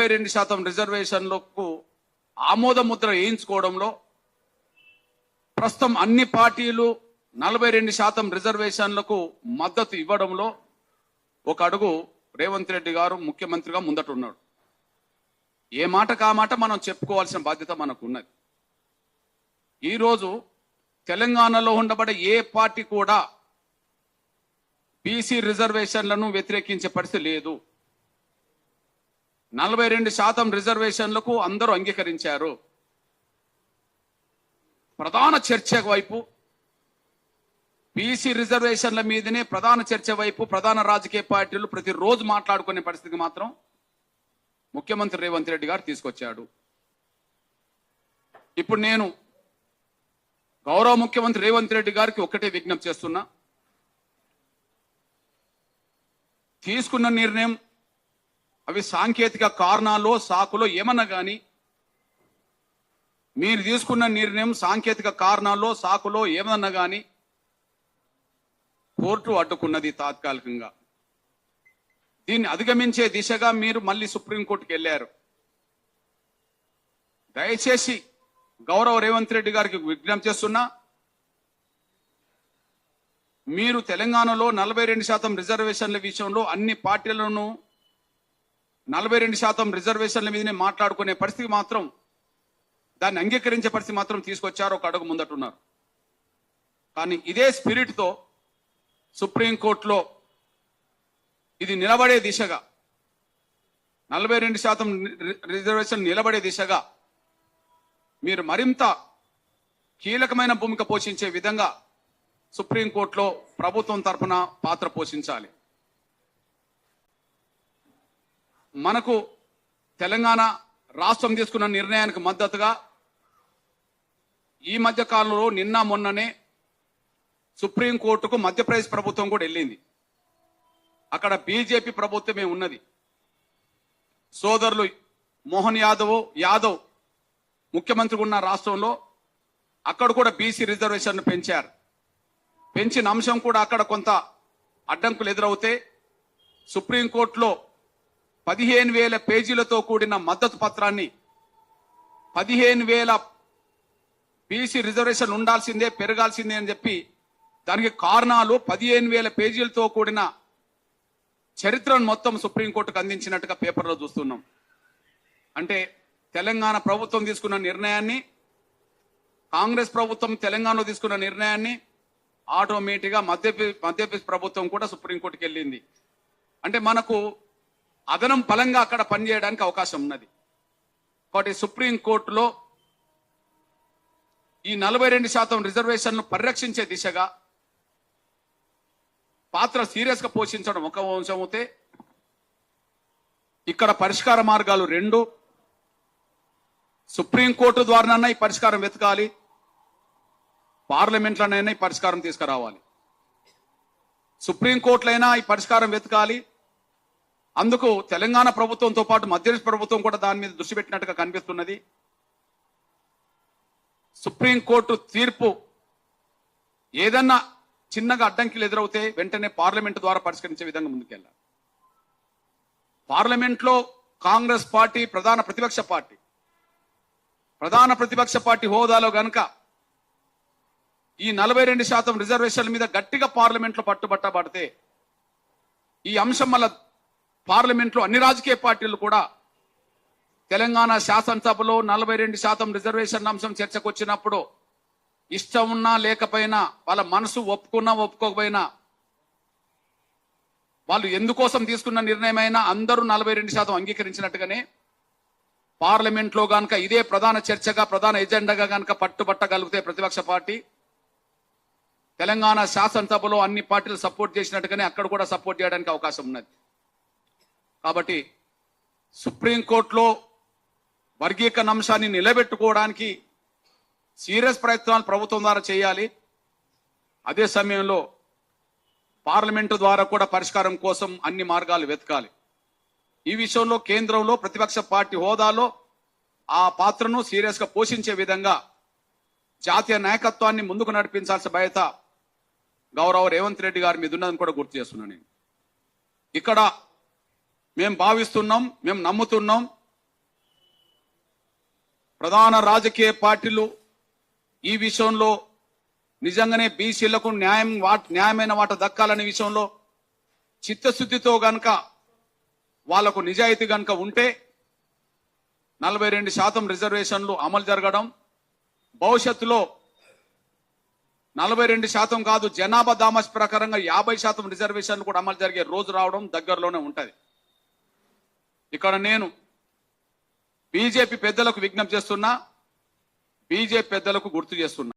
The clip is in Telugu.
నలభై రెండు శాతం రిజర్వేషన్లకు ఆమోద ముద్ర వేయించుకోవడంలో ప్రస్తుతం అన్ని పార్టీలు నలభై రెండు శాతం రిజర్వేషన్లకు మద్దతు ఇవ్వడంలో ఒక అడుగు రేవంత్ రెడ్డి గారు ముఖ్యమంత్రిగా ముందటున్నాడు. ఏ మాట కా మాట మనం చెప్పుకోవాల్సిన బాధ్యత మనకు ఉన్నది ఈరోజు తెలంగాణలో ఉండబడే ఏ పార్టీ కూడా బీసీ రిజర్వేషన్లను వ్యతిరేకించే పరిస్థితి లేదు. నలభై రెండు శాతం రిజర్వేషన్లకు అందరూ అంగీకరించారు. ప్రధాన చర్చ వైపు బీసీ రిజర్వేషన్ల మీదనే ప్రధాన చర్చ వైపు ప్రధాన రాజకీయ పార్టీలు ప్రతిరోజు మాట్లాడుకునే పరిస్థితికి మాత్రం ముఖ్యమంత్రి రేవంత్ రెడ్డి గారు తీసుకొచ్చాడు. ఇప్పుడు నేను గౌరవ ముఖ్యమంత్రి రేవంత్ రెడ్డి గారికి ఒకటే విజ్ఞప్తి చేస్తున్నా. తీసుకున్న నిర్ణయం అవి సాంకేతిక కారణాల్లో సాకులో ఏమన్నా కానీ మీరు తీసుకున్న నిర్ణయం సాంకేతిక కారణాల్లో సాకులో ఏమన్నా కానీ కోర్టు అడ్డుకున్నది తాత్కాలికంగా. దీన్ని అధిగమించే దిశగా మీరు మళ్ళీ సుప్రీంకోర్టుకి వెళ్ళారు. దయచేసి గౌరవ రేవంత్ రెడ్డి గారికి విజ్ఞప్తి చేస్తున్నా మీరు తెలంగాణలో నలభై రెండు శాతం రిజర్వేషన్ల విషయంలో అన్ని పార్టీలను నలభై రెండు శాతం రిజర్వేషన్ల మీదనే మాట్లాడుకునే పరిస్థితి మాత్రం దాన్ని అంగీకరించే పరిస్థితి మాత్రం తీసుకొచ్చారు ఒక అడుగు ముందటున్నారు. కానీ ఇదే స్పిరిట్తో సుప్రీంకోర్టులో ఇది నిలబడే దిశగా నలభై రెండు శాతం రి- రిజర్వేషన్ నిలబడే దిశగా మీరు మరింత కీలకమైన భూమిక పోషించే విధంగా సుప్రీంకోర్టులో ప్రభుత్వం తరఫున పాత్ర పోషించాలి. మనకు తెలంగాణ రాష్ట్రం తీసుకున్న నిర్ణయానికి మద్దతుగా ఈ మధ్య కాలంలో నిన్న మొన్ననే సుప్రీంకోర్టుకు మధ్యప్రదేశ్ ప్రభుత్వం కూడా వెళ్ళింది. అక్కడ బీజేపీ ప్రభుత్వమే ఉన్నది. సోదరులు మోహన్ యాదవ్ యాదవ్ ముఖ్యమంత్రి ఉన్న రాష్ట్రంలో అక్కడ కూడా బీసీ రిజర్వేషన్ పెంచారు. పెంచిన అంశం కూడా అక్కడ కొంత అడ్డంకులు ఎదురవుతే సుప్రీంకోర్టులో పదిహేను వేల పేజీలతో కూడిన మద్దతు పత్రాన్ని పదిహేను వేల బీసీ రిజర్వేషన్ ఉండాల్సిందే పెరగాల్సిందే అని చెప్పి దానికి కారణాలు పదిహేను వేల పేజీలతో కూడిన చరిత్రను మొత్తం సుప్రీంకోర్టుకు అందించినట్టుగా పేపర్లో చూస్తున్నాం. అంటే తెలంగాణ ప్రభుత్వం తీసుకున్న నిర్ణయాన్ని కాంగ్రెస్ ప్రభుత్వం తెలంగాణలో తీసుకున్న నిర్ణయాన్ని ఆటోమేటిక్గా మధ్యప్రదేశ్ మధ్యప్రదేశ్ ప్రభుత్వం కూడా సుప్రీంకోర్టుకి వెళ్ళింది. అంటే మనకు అదనం బలంగా అక్కడ పనిచేయడానికి అవకాశం ఉన్నది. కాబట్టి సుప్రీంకోర్టులో ఈ నలభై రెండు శాతం రిజర్వేషన్ను పరిరక్షించే దిశగా పాత్ర సీరియస్గా పోషించడం ఒక అంశం అయితే ఇక్కడ పరిష్కార మార్గాలు రెండు. సుప్రీంకోర్టు ద్వారానైనా ఈ పరిష్కారం వెతకాలి. పార్లమెంట్లోనైనా ఈ పరిష్కారం తీసుకురావాలి. సుప్రీంకోర్టులైనా ఈ పరిష్కారం వెతకాలి. అందుకు తెలంగాణ ప్రభుత్వంతో పాటు మధ్యప్రదేశ్ ప్రభుత్వం కూడా దాని మీద దృష్టి పెట్టినట్టుగా కనిపిస్తున్నది. సుప్రీంకోర్టు తీర్పు ఏదన్నా చిన్నగా అడ్డంకిలు ఎదురవుతే వెంటనే పార్లమెంట్ ద్వారా పరిష్కరించే విధంగా ముందుకెళ్ళాలి. పార్లమెంట్లో కాంగ్రెస్ పార్టీ ప్రధాన ప్రతిపక్ష పార్టీ. ప్రధాన ప్రతిపక్ష పార్టీ హోదాలో గనక ఈ నలభై రెండు శాతం రిజర్వేషన్ల మీద గట్టిగా పార్లమెంట్లో పట్టుబట్టబడితే ఈ అంశం వల్ల పార్లమెంట్లో అన్ని రాజకీయ పార్టీలు కూడా తెలంగాణ శాసనసభలో నలభై రెండు శాతం రిజర్వేషన్ అంశం చర్చకు వచ్చినప్పుడు ఇష్టం ఉన్నా లేకపోయినా వాళ్ళ మనసు ఒప్పుకున్నా ఒప్పుకోకపోయినా వాళ్ళు ఎందుకోసం తీసుకున్న నిర్ణయమైనా అందరూ నలభై రెండు శాతం అంగీకరించినట్టుగానే పార్లమెంట్లో గనక ఇదే ప్రధాన చర్చగా ప్రధాన ఎజెండాగా గనక పట్టుబట్టగలిగితే ప్రతిపక్ష పార్టీ తెలంగాణ శాసనసభలో అన్ని పార్టీలు సపోర్ట్ చేసినట్టుగానే అక్కడ కూడా సపోర్ట్ చేయడానికి అవకాశం ఉన్నది. కాబట్టి సుప్రీంకోర్టులో వర్గీకరణ అంశాన్ని నిలబెట్టుకోవడానికి సీరియస్ ప్రయత్నాలు ప్రభుత్వం ద్వారా చేయాలి. అదే సమయంలో పార్లమెంటు ద్వారా కూడా పరిష్కారం కోసం అన్ని మార్గాలు వెతకాలి. ఈ విషయంలో కేంద్రంలో ప్రతిపక్ష పార్టీ హోదాలో ఆ పాత్రను సీరియస్గా పోషించే విధంగా జాతీయ నాయకత్వాన్ని ముందుకు నడిపించాల్సిన బాధ్యత గౌరవ రేవంత్ రెడ్డి గారి మీద ఉన్నదని కూడా గుర్తు చేస్తున్నాను నేను. ఇక్కడ మేము భావిస్తున్నాం మేము నమ్ముతున్నాం. ప్రధాన రాజకీయ పార్టీలు ఈ విషయంలో నిజంగానే బీసీలకు న్యాయం వాట న్యాయమైన వాట దక్కాలనే విషయంలో చిత్తశుద్ధితో గనక వాళ్ళకు నిజాయితీ గనక ఉంటే నలభై రెండు శాతం రిజర్వేషన్లు అమలు జరగడం భవిష్యత్తులో నలభై రెండు శాతం కాదు జనాభా దామస్ ప్రకారంగా యాభై శాతం రిజర్వేషన్లు కూడా అమలు జరిగే రోజు రావడం దగ్గరలోనే ఉంటుంది. ఇక్కడ నేను బీజేపీ పెద్దలకు విజ్ఞప్తి చేస్తున్నా బీజేపీ పెద్దలకు గుర్తు చేస్తున్నా.